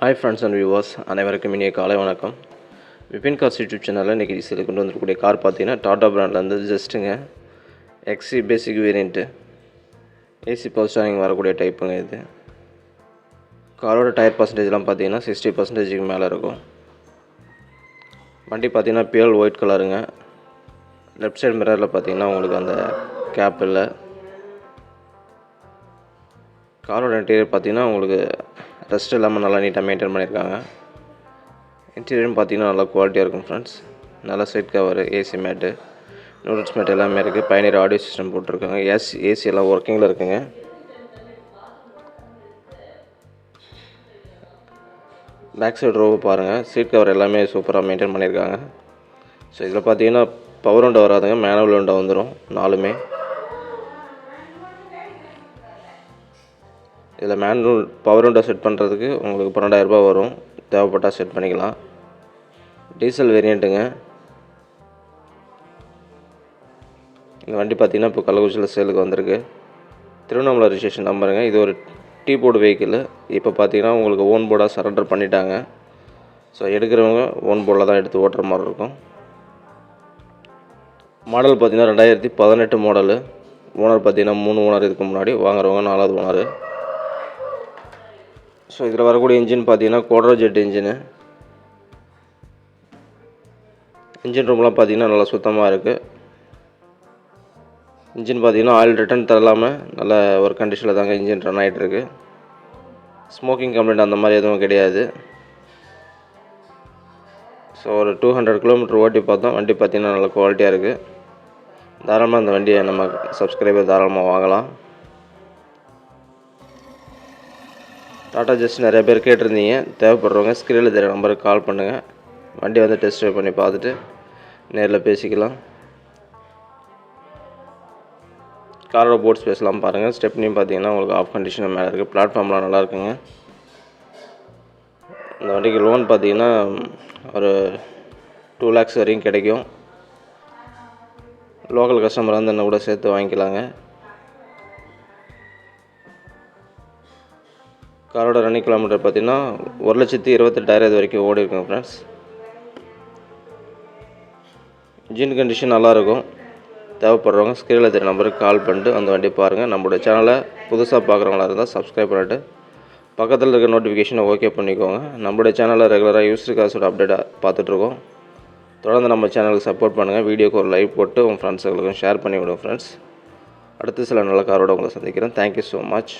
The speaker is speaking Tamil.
ஹாய் ஃப்ரெண்ட்ஸ் அண்ட் வியூவர்ஸ் அனைவருக்கும் இனிய காலை வணக்கம். விபின் கார்ஸ் யூடியூப் சேனலில் இன்றைக்கி சில கொண்டு வந்திருக்கக்கூடிய கார் பார்த்தீங்கன்னா டாடா பிராண்ட்லேருந்து ஜஸ்ட்டுங்க XE basic variant AC power steering வரக்கூடிய டைப்புங்க இது. காரோட டயர் பர்சன்டேஜ்லாம் பார்த்தீங்கன்னா சிக்ஸ்டி பர்சன்டேஜுக்கு மேலே இருக்கும். வண்டி பார்த்தீங்கன்னா பியல் ஒயிட் கலருங்க லெஃப்ட் சைடு மிரரில் பார்த்தீங்கன்னா உங்களுக்கு அந்த கேப் இல்லை. காரோட இன்டீரியர் பார்த்தீங்கன்னா உங்களுக்கு டஸ்ட் இல்லாமல் நல்லா நீட்டாக மெயின்டைன் பண்ணியிருக்காங்க இன்டீரியரும் பார்த்தீங்கன்னா நல்லா குவாலிட்டியாக இருக்கும் ஃப்ரெண்ட்ஸ் நல்லா side cover AC mat noodles mat எல்லாமே இருக்குது பயணியர் ஆடியோ சிஸ்டம் போட்டிருக்காங்க. ஏசி ஏசி எல்லாம் ஒர்க்கிங்கில் இருக்குங்க. பேக் சைடு ரோவை பாருங்கள் சீட் கவர் எல்லாமே சூப்பராக மெயின்டைன் பண்ணியிருக்காங்க ஸோ இதில் பார்த்தீங்கன்னா பவர் உண்டை வராதுங்க. மேனுவல் உண்டை வந்துடும் நாலுமே. இதில் மேனுவல் பவர் விண்டோ செட் பண்ணுறதுக்கு உங்களுக்கு பன்னெண்டாயிரரூபா வரும். தேவைப்பட்டால் செட் பண்ணிக்கலாம். டீசல் வேரியண்ட்டுங்க. இந்த வண்டி பார்த்திங்கன்னா இப்போ கள்ளக்குறிச்சியில் சேலுக்கு வந்திருக்கு. திருவண்ணாமலை ரிஜிஸ்ட்ரேஷன் நம்பருங்க. இது ஒரு டீ போர்டு வெஹிக்கிள் இப்போ பார்த்தீங்கன்னா உங்களுக்கு ஓன் போர்டாக சரண்டர் பண்ணிட்டாங்க. ஸோ எடுக்கிறவங்க ஓன் போர்டில் தான் எடுத்து ஓட்டுற மாதிரி இருக்கும். மாடல் பார்த்திங்கன்னா ரெண்டாயிரத்தி பதினெட்டு மாடலு ஓனர் பார்த்திங்கன்னா மூணு ஓனர் இதுக்கு முன்னாடி. வாங்குறவங்க நாலாவது ஓனர் ஸோ இதில் வரக்கூடிய இன்ஜின் பார்த்தீங்கன்னா கோட்ரோ ஜெட் இன்ஜினு இன்ஜின் ரூம்லாம் பார்த்தீங்கன்னா நல்லா சுத்தமாக இருக்குது இன்ஜின் பார்த்தீங்கன்னா ஆயில் ரிட்டர்ன் தரலாமல் நல்ல ஒரு கண்டிஷனில் தாங்க இன்ஜின் ரன் ஆகிட்டுருக்கு ஸ்மோக்கிங் கம்ப்ளைண்ட் அந்த மாதிரி எதுவும் கிடையாது. ஸோ ஒரு டூ ஹண்ட்ரட் கிலோமீட்டர் ஓட்டி பார்த்தோம். வண்டி பார்த்தீங்கன்னா நல்ல குவாலிட்டியாக இருக்குது தாராளமாக அந்த வண்டியை நம்ம சப்ஸ்கிரைபர் தாராளமாக வாங்கலாம். டாட்டா ஜஸ்ட் நிறைய பேர் கேட்டிருந்தீங்க. தேவைப்படுறவங்க ஸ்க்ரீனில் தெரிய நம்பருக்கு கால் பண்ணுங்கள் வண்டி வந்து டெஸ்ட் ட்ரைவ் பண்ணி பார்த்துட்டு நேரில் பேசிக்கலாம். காரோட போர்ட் ஸ்பேஸ்லாம் பாருங்கள் ஸ்டெப்னியும் பார்த்தீங்கன்னா உங்களுக்கு ஆஃப் கண்டிஷன் மேலே இருக்குது பிளாட்ஃபார்ம்லாம் நல்லா இருக்குங்க. இந்த வண்டிக்கு லோன் பார்த்தீங்கன்னா ஒரு டூ லேக்ஸ் வரையும் கிடைக்கும். லோக்கல் கஸ்டமராக இருந்தால் என்ன கூட சேர்த்து வாங்கிக்கலாங்க. காரோட ரன்னிங் கிலோமீட்டர் பார்த்தீங்கன்னா ஒரு லட்சத்தி இருபத்தெட்டாயிரம் இது வரைக்கும் ஓடி இருக்குங்க ஃப்ரெண்ட்ஸ் இன்ஜின் கண்டிஷன் நல்லாயிருக்கும். தேவைப்படுறவங்க ஸ்க்ரீனில் தெரிய நம்பருக்கு கால் பண்ணிட்டு அந்த வண்டி பாருங்கள் நம்மளோட சேனலை புதுசாக பார்க்குறவங்களா இருந்தால் சப்ஸ்கிரைப் பண்ணிட்டு பக்கத்தில் இருக்க நோட்டிஃபிகேஷனை ஓகே பண்ணிக்கோங்க. நம்மளுடைய சேனலில் ரெகுலராக யூஸ்டு காசோட அப்டேட்டாக பார்த்துட்ருக்கோம் தொடர்ந்து நம்ம சேனலுக்கு சப்போர்ட் பண்ணுங்கள் வீடியோக்கு ஒரு லைக் போட்டு உங்கள் ஃப்ரெண்ட்ஸுகளுக்கும் ஷேர் பண்ணி விடுங்க ஃப்ரெண்ட்ஸ் அடுத்து சில நல்ல காரோட உங்களை சந்திக்கிறேன். Thank you so much